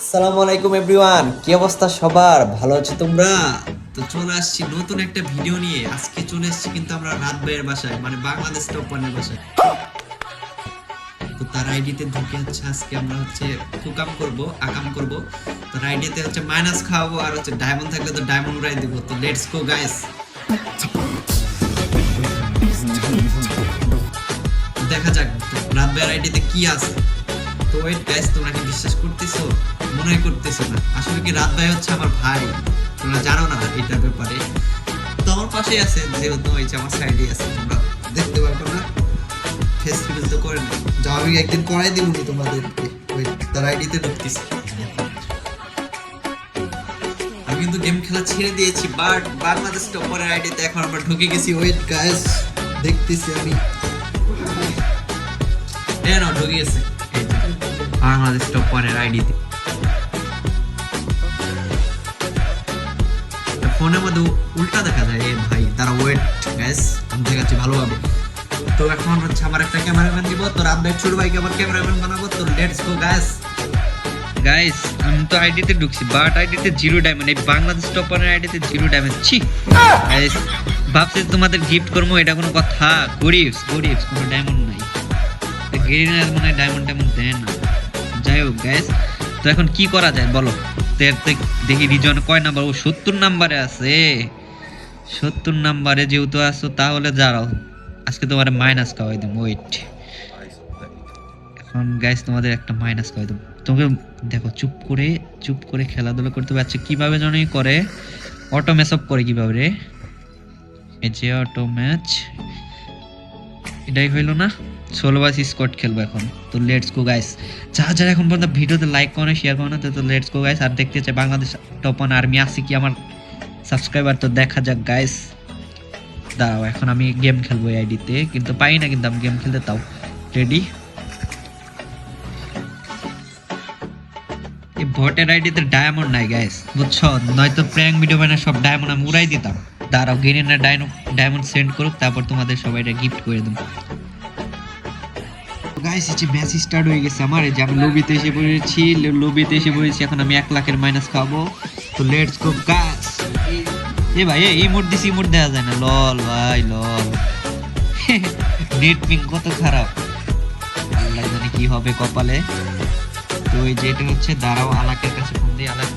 আসসালামু আলাইকুম এভরিওয়ান কি অবস্থা সবার? ভালো আছো তোমরা? তো চলে আসছি নতুন একটা ভিডিও নিয়ে। আজকে চলে কিন্তু আমরা রাত ভাইয়ের বাসায় মানে বাংলাদেশ বাসায়। তো তার আইডিতে ঢুকে হচ্ছে আজকে আমরা হচ্ছে কুকাম করব, আকাম করব। তো হচ্ছে মাইনাস খাওয়াবো আর হচ্ছে ডায়মন্ড থাকলে তো ডায়মন্ড উড়াই দিব। তো লেটস গো গাইস দেখা যাক রাত ভাইয়ের আইডিতে কি আছে। তো ওয়েট তোমরা কি বিশ্বাস করতেছো? মনে করতেছো না। আসলে কি রাত ভাই হচ্ছে আমার ভাই? তোমরা জানো না এটার ব্যাপারে। তো আমার পাশেই আছে, যেহেতু যে আমার সাইডে আছে, তোমরা দেখতে পারব না ফেস রিভিল তো করে না যাও, আমি একদিন করাই দিব তোমাদেরকে। ওই তার আইডিতে ঢুকতেছি। আমি কিন্তু গেম খেলা ছেড়ে দিয়েছি বাট বাংলাদেশ টপারের আইডিতে এখন আমরা ঢুকে গেছি। ওয়েট গাইস দেখতেছি আমি। হ্যাঁ না, ঢুকে গেছে। বাংলাদেশ টপারের আইডিতে ফোনের মধ্যে উল্টা দেখা যায় ভাই তারা ওয়েট গ্যাস আমি দেখাচ্ছি ভালোভাবে তো এখন হচ্ছে আমার একটা ক্যামেরাম্যান দিব তো রাত ভাই ছোট ভাইকে আবার ক্যামেরাম্যান বানাবো তো লেটস গো গ্যাস গাইস আমি তো আইডিতে ঢুকছি বাট আইডিতে জিরো ডায়মন্ড এই বাংলাদেশ টপারের আইডিতে জিরো ডায়মন্ড ছি। গাইস ভাবছি তোমাদের গিফট করব, এটা কোনো কথা গরিবস গরিবস কোনো ডায়মন্ড নাই। গেরিনার মনে হয় ডায়মন্ড টাইমন্ড দেয় না। যাই হোক গাইস তো এখন কি করা যায় বলো? দেখি রিজন কয় নাম্বার ও, সত্তর নাম্বারে আছে। সত্তর নাম্বারে যেহেতু আছো, তাহলে দাঁড়াও। আজকে তোমার মাইনাস খাওয়াই দেবো। ওয়েট এখন গাইস তোমাদের একটা মাইনাস খাওয়াই দেবো। তোমাকে দেখো, চুপ করে চুপ করে খেলাধুলা করতে পারছে কীভাবে জানি করে? অটো ম্যাচ অফ করে কীভাবে রে? এই যে অটো ম্যাচ এটাই হইল না ষোলো বাস স্কট খেলব এখন। তো লেটস গো গাইস যারা যারা এখন পর্যন্ত ভিডিওতে লাইক করে না শেয়ার করে না, তো লেটস গো গাইস আর দেখতে চাই বাংলাদেশ টপ ওয়ান আর্মি আছে কি আমার সাবস্ক্রাইবার তো দেখা যাক গাইস দাঁড়াও এখন আমি গেম খেলব এই আইডিতে কিন্তু পাই না, কিন্তু আমি গেম খেলতে তাও। রেডি এই ভোটের আইডিতে ডায়মন্ড নাই গাইস বুঝছ? নয়তো প্র্যাঙ্ক ভিডিও বানায় সব ডায়মন্ড আমি উড়াই দিতাম। দাঁড়াও ডায়নো ডায়মন্ড সেন্ড করুক, তারপর তোমাদের সবাই এটা গিফট করে দেবো গাইস যে ম্যাচ স্টার্ট হয়ে গেছে আমার যে আমি লবিতে এসে পড়েছি লবিতে এসে পড়েছি, এখন আমি এক লাখের মাইনাস খাব। তো লেটস গো গাইস এ ভাই এই ইমোট দিছি ইমোট দেওয়া যায় না। লল ভাই, লল। নেট পিং কত খারাপ। আল্লাহ জানে কি হবে কপালে। তো এই যে এটা হচ্ছে, দাঁড়াও, আলাকের কাছে ফোন দিয়ে আলাক।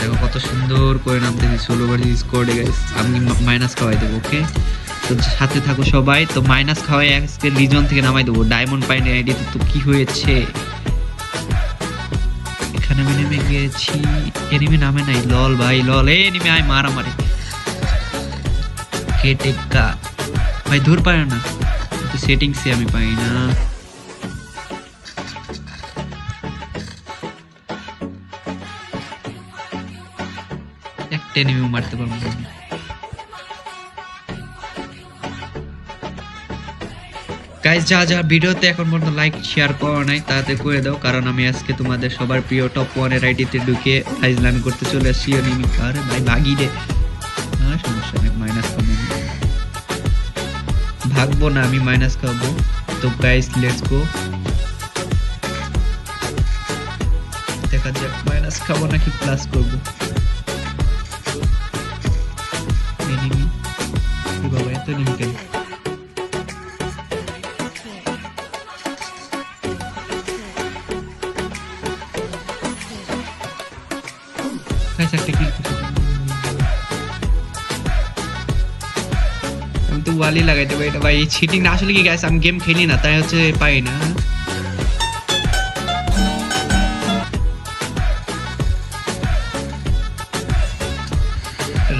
দেখো কত সুন্দর করে নামতেছি ষোলো বার স্কোয়াডে গাইস আমি মাইনাস খাওয়াই দেবো ওকে তো সাথে থাকো সবাই। তো মাইনাস খাওয়াই আজকে লিজন থেকে নামাই দেবো। ডায়মন্ড পাইনি আইডিতে তো কি হয়েছে? এখানে আমি নেমে গিয়েছি। এনিমি নামে নাই। লল ভাই লল এ এনিমি আয় মারামারি কা ভাই দূর পারে না। তো সেটিংসে আমি পাই না। একটা এনিমি মারতে পারব না। গাইজ যা যা, ভিডিওতে এখন পর্যন্ত লাইক শেয়ার করা নাই, তাতে করে দাও, কারণ আমি আজকে তোমাদের সবার প্রিয় টপ ওয়ান ওয়ানের আইডিতে ঢুকে ফাইজলামি করতে চলে আসছি অনিমি আরে ভাই, ভাগি রে। হ্যাঁ সমস্যা নেই মাইনাস আমি। ভাগবো না, আমি মাইনাস খাব তো গাইজ লেটস গো দেখা যাক মাইনাস খাব নাকি প্লাস করব। গাইস একটা আমি তো ওয়ালি লাগাই দেবো এটা ভাই চিটিং না আসলে কি গাইস আমি গেম খেলি না, তাই হচ্ছে পাই না।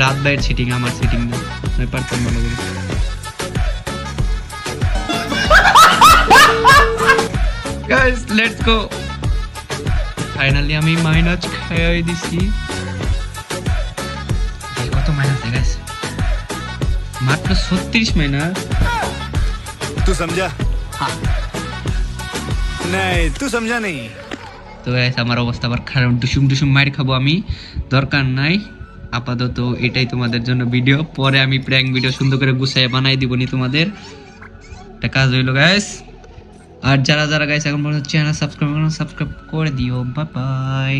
রাত বাইরের চিটিং আমার চিটিং না। আমি পারতাম ভালো করে গাইস লেটস গো ফাইনালি আমি মাইনাস খাইয়ে দিছি। এই কত মাইনাস দেখাস মাত্র ছত্রিশ মাইনাস तू समझा नहीं तू समझा नहीं তো গাইস আমার অবস্থা আবার খারাপ ডুসুম ডুসুম মার খাবো আমি দরকার নাই আপাতত এটাই তোমাদের জন্য ভিডিও পরে আমি প্র্যাঙ্ক ভিডিও সুন্দর করে গুছাই বানাই দিবনি তোমাদের একটা কাজ হইলো গাইস আর যারা যারা গাইছে এখন পর্যন্ত চ্যানেল সাবস্ক্রাইব করুন সাবস্ক্রাইব করে দিও বাই বাই